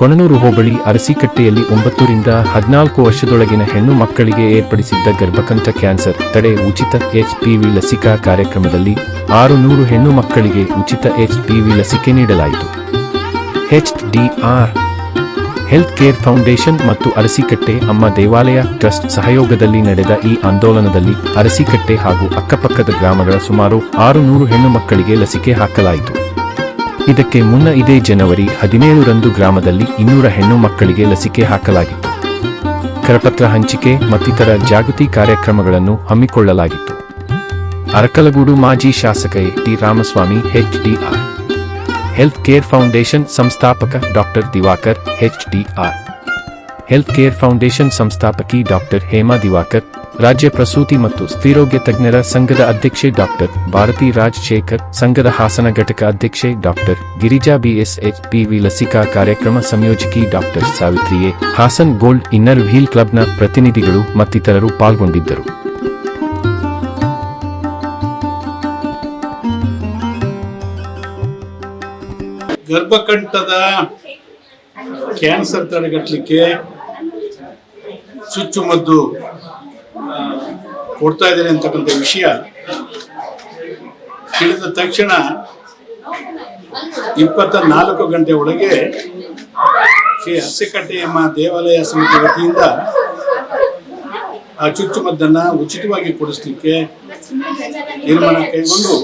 ಕೊಣನೂರು ಹೋಬಳಿ ಅರಸಿಕಟ್ಟೆಯಲ್ಲಿ ಒಂಬತ್ತರಿಂದ ಹದಿನಾಲ್ಕು ವರ್ಷದೊಳಗಿನ ಹೆಣ್ಣು ಮಕ್ಕಳಿಗೆ ಏರ್ಪಡಿಸಿದ್ದ ಗರ್ಭಕಂಠ ಕ್ಯಾನ್ಸರ್ ತಡೆ ಉಚಿತ ಎಚ್ಪಿವಿ ಲಸಿಕಾ ಕಾರ್ಯಕ್ರಮದಲ್ಲಿ ಆರು ನೂರು ಹೆಣ್ಣು ಮಕ್ಕಳಿಗೆ ಉಚಿತ ಎಚ್ಪಿವಿ ಲಸಿಕೆ ನೀಡಲಾಯಿತು. ಎಚ್ಡಿಆರ್ ಹೆಲ್ತ್ ಕೇರ್ ಫೌಂಡೇಶನ್ ಮತ್ತು ಅರಸಿಕಟ್ಟೆ ಅಮ್ಮ ದೇವಾಲಯ ಟ್ರಸ್ಟ್ ಸಹಯೋಗದಲ್ಲಿ ನಡೆದ ಈ ಆಂದೋಲನದಲ್ಲಿ ಅರಸಿಕಟ್ಟೆ ಹಾಗೂ ಅಕ್ಕಪಕ್ಕದ ಗ್ರಾಮಗಳ ಸುಮಾರು ಆರು ನೂರು ಹೆಣ್ಣು ಮಕ್ಕಳಿಗೆ ಲಸಿಕೆ ಹಾಕಲಾಯಿತು. ಇದಕ್ಕೆ ಮುನ್ನ ಇದೇ ಜನವರಿ ಹದಿನೇಳರಂದು ಗ್ರಾಮದಲ್ಲಿ ಇನ್ನೂರ ಹೆಣ್ಣು ಮಕ್ಕಳಿಗೆ ಲಸಿಕೆ ಹಾಕಲಾಗಿತ್ತು. ಕರಪತ್ರ ಹಂಚಿಕೆ ಮತ್ತಿತರ ಜಾಗೃತಿ ಕಾರ್ಯಕ್ರಮಗಳನ್ನು ಹಮ್ಮಿಕೊಳ್ಳಲಾಗಿತ್ತು. ಅರಕಲಗೂಡು ಮಾಜಿ ಶಾಸಕ H T Ramaswamy HDR health care foundation ಸಂಸ್ಥಾಪಕ doctor Divakar HDR health care foundation ಸಂಸ್ಥಾಪಕಿ doctor Hema Diwakar, ರಾಜ್ಯ ಪ್ರಸೂತಿ ಮತ್ತು ಸ್ಥಿರೋಗ್ಯ ತಜ್ಞರ ಸಂಘದ ಅಧ್ಯಕ್ಷೆ ಡಾಕ್ಟರ್ ಭಾರತಿ ರಾಜ್ ಶೇಖರ್, ಸಂಘದ ಹಾಸನ ಘಟಕ ಅಧ್ಯಕ್ಷೆ ಡಾಕ್ಟರ್ ಗಿರಿಜಾ ಬಿಎಸ್ಎಚ್ ಪಿವಿ ಲಸಿಕಾ ಕಾರ್ಯಕ್ರಮ ಸಂಯೋಜಕಿ doctor Savitri A Hassan gold inner wheel ಕ್ಲಬ್ನ ಪ್ರತಿನಿಧಿಗಳು ಮತ್ತಿತರರು ಪಾಲ್ಗೊಂಡಿದ್ದರು. ಗರ್ಭಕಂಠದ ಕ್ಯಾನ್ಸರ್ ತಡೆಗಟ್ಟಲಿಕ್ಕೆ ಚುಚ್ಚುಮದ್ದು ಕೊಡ್ತಾ ಇದ್ದಾರೆ ಅಂತಕ್ಕಂಥ ವಿಷಯ ತಿಳಿದ ತಕ್ಷಣ ಇಪ್ಪತ್ತ ನಾಲ್ಕು ಗಂಟೆ ಒಳಗೆ ಶ್ರೀ ಹಸಿಕಟ್ಟೆಯಮ್ಮ ದೇವಾಲಯ ಸಮಿತಿ ವತಿಯಿಂದ ಆ ಚುಚ್ಚುಮದ್ದನ್ನು ಉಚಿತವಾಗಿ ಕೊಡಿಸ್ಲಿಕ್ಕೆ ತೀರ್ಮಾನ ಕೈಗೊಂಡು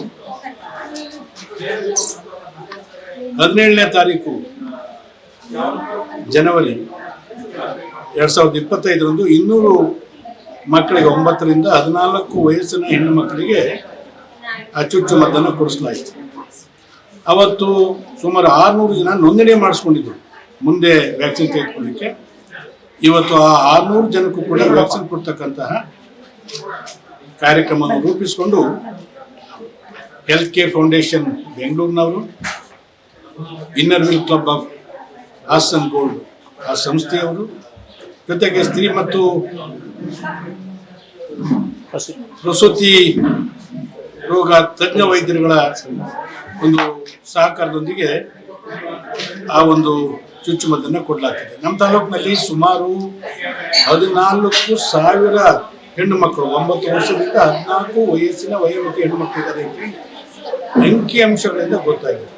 ಹದಿನೇಳನೇ ತಾರೀಕು ಜನವರಿ ಎರಡ್ ಸಾವಿರದ ಇಪ್ಪತ್ತೈದರಂದು ಇನ್ನೂರು ಮಕ್ಕಳಿಗೆ, ಒಂಬತ್ತರಿಂದ ಹದಿನಾಲ್ಕು ವಯಸ್ಸಿನ ಹೆಣ್ಣು ಮಕ್ಕಳಿಗೆ ಅಚ್ಚುಚ್ಚು ಮದ್ದನ್ನು ಕೊಡಿಸಲಾಯಿತು. ಅವತ್ತು ಸುಮಾರು ಆರುನೂರು ಜನ ನೋಂದಣಿ ಮಾಡಿಸ್ಕೊಂಡಿದ್ರು ಮುಂದೆ ವ್ಯಾಕ್ಸಿನ್ ತೆಗೆದುಕೊಳ್ಳಿಕ್ಕೆ. ಇವತ್ತು ಆ ಆರುನೂರು ಜನಕ್ಕೂ ಕೂಡ ವ್ಯಾಕ್ಸಿನ್ ಕೊಡ್ತಕ್ಕಂತಹ ಕಾರ್ಯಕ್ರಮವನ್ನು ರೂಪಿಸಿಕೊಂಡು health care foundation ಬೆಂಗಳೂರಿನವರು inner wheel club of Hassan gold ಆ ಸಂಸ್ಥೆಯವರು ಜೊತೆಗೆ ಸ್ತ್ರೀ ಮತ್ತು ಪ್ರಸೂತಿ ರೋಗ ತಜ್ಞ ವೈದ್ಯರುಗಳ ಒಂದು ಸಹಕಾರದೊಂದಿಗೆ ಆ ಒಂದು ಚುಚ್ಚುಮದ್ದನ್ನು ಕೊಡಲಾಗ್ತದೆ. ನಮ್ಮ ತಾಲೂಕಿನಲ್ಲಿ ಸುಮಾರು ಹದಿನಾಲ್ಕು ಸಾವಿರ ಹೆಣ್ಣು ಮಕ್ಕಳು, ಒಂಬತ್ತು ವರ್ಷದಿಂದ ಹದಿನಾಲ್ಕು ವಯಸ್ಸಿನ ವಯೋಮಿತಿ ಹೆಣ್ಣು ಮಕ್ಕಳು ಇದ್ದಾರೆ ಅಂತ ಹೇಳಿ ಅಂಕಿ ಅಂಶಗಳಿಂದ ಗೊತ್ತಾಗಿದೆ.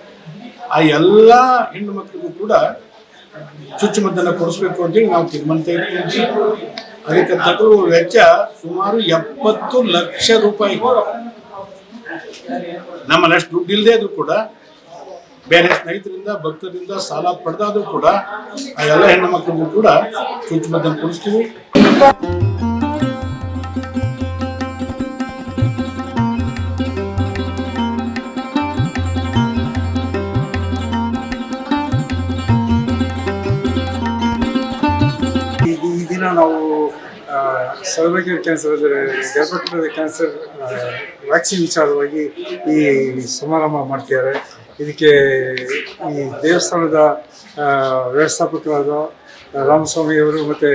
ಆ ಎಲ್ಲ ಹೆಣ್ಣು ಮಕ್ಕಳಿಗೂ ಕೂಡ ಚುಚ್ಚುಮದ್ದನ್ನು ಕೊಡಿಸ್ಬೇಕು ಅಂತೇಳಿ ನಾವು ತೀರ್ಮಾನ ತೆಗೆದುಕೊಂಡಿದ್ವಿ ಅದಕ್ಕೆ ವೆಚ್ಚ ಸುಮಾರು ಎಪ್ಪತ್ತು ಲಕ್ಷ ರೂಪಾಯಿ. ನಮ್ಮಲ್ಲಿ ಅಷ್ಟು ದುಡ್ಡು ಇಲ್ಲದೆ ಆದರೂ ಕೂಡ, ಬೇರೆ ಸ್ನೇಹಿತರಿಂದ, ಭಕ್ತರಿಂದ ಸಾಲ ಪಡೆದಾದರೂ ಕೂಡ, ಆ ಎಲ್ಲ ಹೆಣ್ಣು ಮಕ್ಕಳಿಗೂ ಕೂಡ ಚುಚ್ಚುಮದ್ದನ್ನು ಕೊಡಿಸ್ತೀವಿ. ನಾವು ಸರ್ವೈಕಲ್ ಕ್ಯಾನ್ಸರ್ ಅಂದರೆ ಗರ್ಭಕಂಠದ ಕ್ಯಾನ್ಸರ್ ವ್ಯಾಕ್ಸಿನ್ ವಿಚಾರವಾಗಿ ಈ ಸಮಾರಂಭ ಮಾಡ್ತಿದ್ದಾರೆ. ಇದಕ್ಕೆ ಈ ದೇವಸ್ಥಾನದ ವ್ಯವಸ್ಥಾಪಕರಾದ ರಾಮಸ್ವಾಮಿಯವರು ಮತ್ತು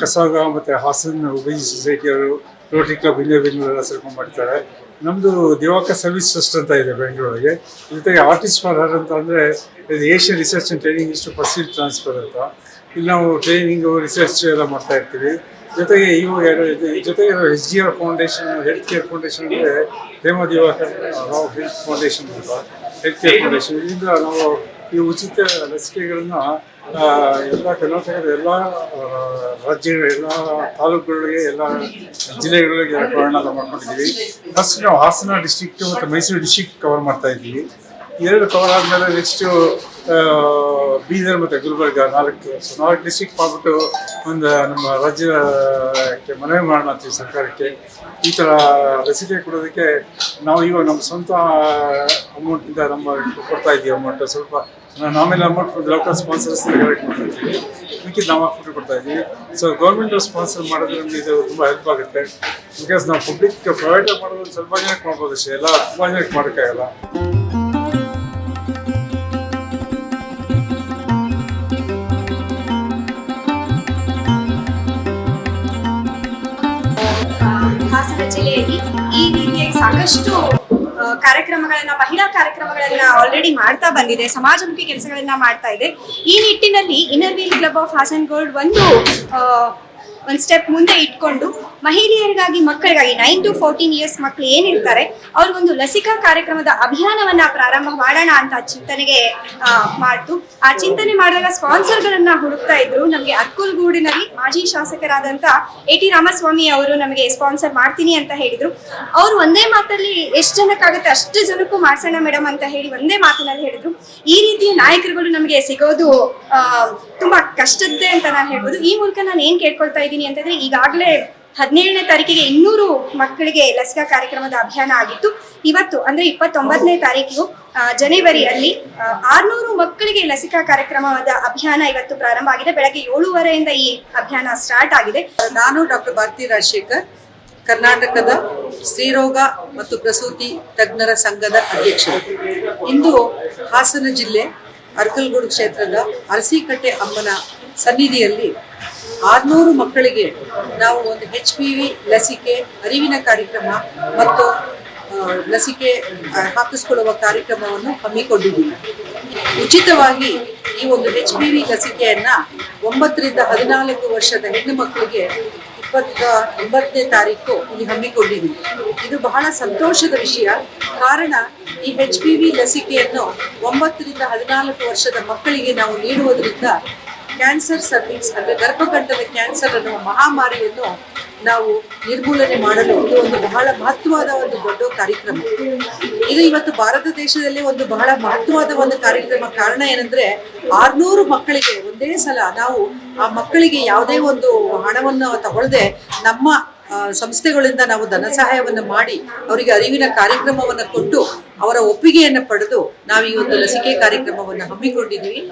ಕಸಾಗ ಮತ್ತು ಹಾಸನ್ ಉಭಯ ಸೊಸೈಟಿಯವರು, ರೋಟರಿ ಕ್ಲಬ್ ಇಂಡಿಯಾ ಬೆಂಗಳೂರೆಲ್ಲ ಸೇರ್ಕೊಂಡು ಮಾಡ್ತಾರೆ ನಮ್ಮದು ದಿವಾಕರ್ ಸರ್ವಿಸ್ ಟ್ರಸ್ಟ್ ಅಂತ ಇದೆ ಬೆಂಗಳೂರಿಗೆ. ಜೊತೆಗೆ ಆರ್ಟಿಸ್ಟ್ ಫಾರ್ ಹರ್ ಅಂತ ಅಂದರೆ ಏಷ್ಯನ್ ರಿಸರ್ಚ್ ಆ್ಯಂಡ್ ಟ್ರೈನಿಂಗ್ ಇಷ್ಟು ಫಸ್ಟ್ ಟ್ರಾನ್ಸ್ಫರ್ ಅಂತ. ಇಲ್ಲಿ ನಾವು ಟ್ರೈನಿಂಗು ರಿಸರ್ಚ್ ಎಲ್ಲ ಮಾಡ್ತಾ ಇರ್ತೀವಿ. ಜೊತೆಗೆ ಇವಾಗ ಜೊತೆಗೆ S G R foundation health care foundation ಅಂದರೆ ದಿವಾಕರ್ ರಾವ್ ಹೆಲ್ತ್ ಫೌಂಡೇಶನ್ ಅಂತ. ಹೆಲ್ತ್ ಕೇರ್ ಫೌಂಡೇಶನ್ ಇದರಿಂದ ನಾವು ಈ ಉಚಿತ ಲಸಿಕೆಗಳನ್ನು ಎಲ್ಲ ಕರ್ನಾಟಕದ ಎಲ್ಲ ರಾಜ್ಯಗಳ ಎಲ್ಲ ತಾಲೂಕುಗಳಿಗೆ, ಎಲ್ಲ ಜಿಲ್ಲೆಗಳಿಗೆ ಪ್ರಯಾಣ ಮಾಡ್ಕೊಂಡಿದ್ದೀವಿ ಫಸ್ಟ್ ನಾವು ಹಾಸನ ಡಿಸ್ಟ್ರಿಕ್ಟ್ ಮತ್ತು ಮೈಸೂರು ಡಿಸ್ಟ್ರಿಕ್ಟ್ ಕವರ್ ಮಾಡ್ತಾ ಇದ್ದೀವಿ. ಎರಡು ಕವರ್ ಆದಮೇಲೆ ನೆಕ್ಸ್ಟು ಬೀದರ್ ಮತ್ತು ಗುಲ್ಬರ್ಗ ನಾಲ್ಕು. ಸೊ ನಾಲ್ಕು ಡಿಸ್ಟಿಕ್ ಮಾಡಿಬಿಟ್ಟು ಒಂದು ನಮ್ಮ ರಾಜ್ಯಕ್ಕೆ ಮನವಿ ಮಾಡೋಣ ಅಂತೀವಿ ಸರ್ಕಾರಕ್ಕೆ. ಈ ಥರ ಲಸಿಕೆ ಕೊಡೋದಕ್ಕೆ ನಾವು ಇವಾಗ ನಮ್ಮ ಸ್ವಂತ ಅಮೌಂಟಿಂದ ನಮ್ಮ ಕೊಡ್ತಾ ಇದ್ದೀವಿ ಅಮೌಂಟ್ ಸ್ವಲ್ಪ ನಾವೆಲ್ಲ ಅಮೌಂಟ್ ಲೋಕಲ್ ಸ್ಪಾನ್ಸರ್ಸ್ ಕಲೆಕ್ಟ್ ಮಾಡ್ತೀವಿ ಅದಕ್ಕೆ ನಾವು ಹಾಕ್ಬಿಟ್ಟು ಕೊಡ್ತಾ ಇದ್ದೀವಿ ಸೊ ಗೌರ್ಮೆಂಟ್ ಸ್ಪಾನ್ಸರ್ ಮಾಡೋದ್ರೆ ಇದು ತುಂಬ ಹೆಲ್ಪ್ ಆಗುತ್ತೆ. ಬಿಕಾಸ್ ನಾವು ಪಬ್ಲಿಕ್ ಪ್ರೊವೈಡ್ ಮಾಡೋದು ಸ್ವಲ್ಪ ಜನಕ್ಕೆ ಮಾಡ್ಬೋದು ಅಷ್ಟೇ ಎಲ್ಲ ತುಂಬ ಜನಕ್ಕೆ ಮಾಡೋಕ್ಕಾಗಲ್ಲ. ಜಿಲ್ಲೆಯಲ್ಲಿ ಈ ರೀತಿಯಾಗಿ ಸಾಕಷ್ಟು ಕಾರ್ಯಕ್ರಮಗಳನ್ನ, ಮಹಿಳಾ ಕಾರ್ಯಕ್ರಮಗಳನ್ನ ಆಲ್ರೆಡಿ ಮಾಡ್ತಾ ಬಂದಿದೆ. ಸಮಾಜಮುಖಿ ಕೆಲಸಗಳನ್ನ ಮಾಡ್ತಾ ಇದೆ. ಈ ನಿಟ್ಟಿನಲ್ಲಿ inner wheel club of Hassan gold ಒಂದು ಒಂದು ಸ್ಟೆಪ್ ಮುಂದೆ ಇಟ್ಕೊಂಡು ಮಹಿಳೆಯರಿಗಾಗಿ ಮಕ್ಕಳಿಗಾಗಿ ನೈನ್ ಟು ಫೋರ್ಟೀನ್ ಇಯರ್ಸ್ ಮಕ್ಕಳು ಏನಿರ್ತಾರೆ ಅವ್ರಿಗೊಂದು ಲಸಿಕಾ ಕಾರ್ಯಕ್ರಮದ ಅಭಿಯಾನವನ್ನ ಪ್ರಾರಂಭ ಮಾಡೋಣ ಅಂತ ಚಿಂತನೆಗೆ ಮಾಡ್ತು. ಆ ಚಿಂತನೆ ಮಾಡಿದಾಗ ಸ್ಪಾನ್ಸರ್ಗಳನ್ನ ಹುಡುಕ್ತಾ ಇದ್ರು. ನಮಗೆ ಅರ್ಕುಲ್ಗೂಡಿನಲ್ಲಿ ಮಾಜಿ ಶಾಸಕರಾದಂತ ಎ ಟಿ ರಾಮಸ್ವಾಮಿ ಅವರು ನಮಗೆ ಸ್ಪಾನ್ಸರ್ ಮಾಡ್ತೀನಿ ಅಂತ ಹೇಳಿದ್ರು. ಅವರು ಒಂದೇ ಮಾತಲ್ಲಿ ಎಷ್ಟು ಜನಕ್ಕಾಗುತ್ತೆ ಅಷ್ಟು ಜನಕ್ಕೂ ಮಾಡ್ಸೋಣ ಮೇಡಮ್ ಅಂತ ಹೇಳಿ ಒಂದೇ ಮಾತಿನಲ್ಲಿ ಹೇಳಿದ್ರು. ಈ ರೀತಿಯ ನಾಯಕರುಗಳು ನಮಗೆ ಸಿಗೋದು ತುಂಬಾ ಕಷ್ಟದ್ದೇ ಅಂತ ನಾನು ಹೇಳ್ಬೋದು. ಈ ಮೂಲಕ ನಾನು ಏನ್ ಕೇಳ್ಕೊಳ್ತಾ ಇದ್ದೀನಿ ಅಂತಂದ್ರೆ, ಈಗಾಗಲೇ ಹದಿನೇಳನೇ ತಾರೀಕಿಗೆ ಇನ್ನೂರು ಮಕ್ಕಳಿಗೆ ಲಸಿಕಾ ಕಾರ್ಯಕ್ರಮದ ಅಭಿಯಾನ ಆಗಿತ್ತು. ಇವತ್ತು ಅಂದ್ರೆ ಇಪ್ಪತ್ತೊಂಬತ್ತನೇ ತಾರೀಕು ಜನವರಿಯಲ್ಲಿ ಆರ್ನೂರು ಮಕ್ಕಳಿಗೆ ಲಸಿಕಾ ಕಾರ್ಯಕ್ರಮದ ಅಭಿಯಾನ ಇವತ್ತು ಪ್ರಾರಂಭ ಆಗಿದೆ. ಬೆಳಗ್ಗೆ ಏಳುವರೆಯಿಂದ ಈ ಅಭಿಯಾನ ಸ್ಟಾರ್ಟ್ ಆಗಿದೆ. ನಾನು ಡಾಕ್ಟರ್ ಭಾರತಿ ರಾಜಶೇಖರ್, ಕರ್ನಾಟಕದ ಸ್ತ್ರೀರೋಗ ಮತ್ತು ಪ್ರಸೂತಿ ತಜ್ಞರ ಸಂಘದ ಅಧ್ಯಕ್ಷರು. ಇಂದು ಹಾಸನ ಜಿಲ್ಲೆ ಅರ್ಕಲ್ಗೂಡು ಕ್ಷೇತ್ರದ ಅರಸೀಕಟ್ಟೆ ಅಮ್ಮನ ಸನ್ನಿಧಿಯಲ್ಲಿ ಆರ್ನೂರು ಮಕ್ಕಳಿಗೆ ನಾವು ಒಂದು ಹೆಚ್ ಪಿ ವಿ ಲಸಿಕೆ, ಅರಿವಿನ ಕಾರ್ಯಕ್ರಮ ಮತ್ತು ಲಸಿಕೆ ಹಾಕಿಸ್ಕೊಳ್ಳುವ ಕಾರ್ಯಕ್ರಮವನ್ನು ಹಮ್ಮಿಕೊಂಡಿದ್ದೀವಿ. ಉಚಿತವಾಗಿ ಈ ಒಂದು ಹೆಚ್ ಪಿ ವಿ ಲಸಿಕೆಯನ್ನು ಒಂಬತ್ತರಿಂದ ಹದಿನಾಲ್ಕು ವರ್ಷದ ಹೆಣ್ಣು ಮಕ್ಕಳಿಗೆ ಇಪ್ಪತ್ತ, ಒಂಬತ್ತನೇ ತಾರೀಕು ಇಲ್ಲಿ ಹಮ್ಮಿಕೊಂಡಿದ್ದೀವಿ. ಇದು ಬಹಳ ಸಂತೋಷದ ವಿಷಯ. ಕಾರಣ ಈ ಎಚ್ ಪಿ ವಿ ಲಸಿಕೆಯನ್ನು ಒಂಬತ್ತರಿಂದ ಹದಿನಾಲ್ಕು ವರ್ಷದ ಮಕ್ಕಳಿಗೆ ನಾವು ನೀಡುವುದರಿಂದ ಕ್ಯಾನ್ಸರ್ ಸರ್ವಿಕ್ಸ್ ಅಂದರೆ ಗರ್ಭಕಂಠದ ಕ್ಯಾನ್ಸರ್ ಅನ್ನುವ ಮಹಾಮಾರಿಯನ್ನು ನಾವು ನಿರ್ಮೂಲನೆ ಮಾಡಲು ಇದು ಒಂದು ಬಹಳ ಮಹತ್ವವಾದ ಒಂದು ದೊಡ್ಡ ಕಾರ್ಯಕ್ರಮ. ಇದು ಇವತ್ತು ಭಾರತ ದೇಶದಲ್ಲಿ ಒಂದು ಬಹಳ ಮಹತ್ವವಾದ ಒಂದು ಕಾರ್ಯಕ್ರಮ. ಕಾರಣ ಏನಂದ್ರೆ ಆರ್ನೂರು ಮಕ್ಕಳಿಗೆ ಒಂದೇ ಸಲ ನಾವು ಆ ಮಕ್ಕಳಿಗೆ ಯಾವುದೇ ಒಂದು ಹಣವನ್ನು ತಗೊಳ್ಳದೆ ನಮ್ಮ ಸಂಸ್ಥೆಗಳಿಂದ ನಾವು ಧನ ಸಹಾಯವನ್ನು ಮಾಡಿ ಅವರಿಗೆ ಅರಿವಿನ ಕಾರ್ಯಕ್ರಮವನ್ನು ಕೊಟ್ಟು ಅವರ ಒಪ್ಪಿಗೆಯನ್ನು ಪಡೆದು ನಾವು ಈ ಒಂದು ಲಸಿಕೆ ಕಾರ್ಯಕ್ರಮವನ್ನು ಹಮ್ಮಿಕೊಂಡಿದ್ದೀವಿ.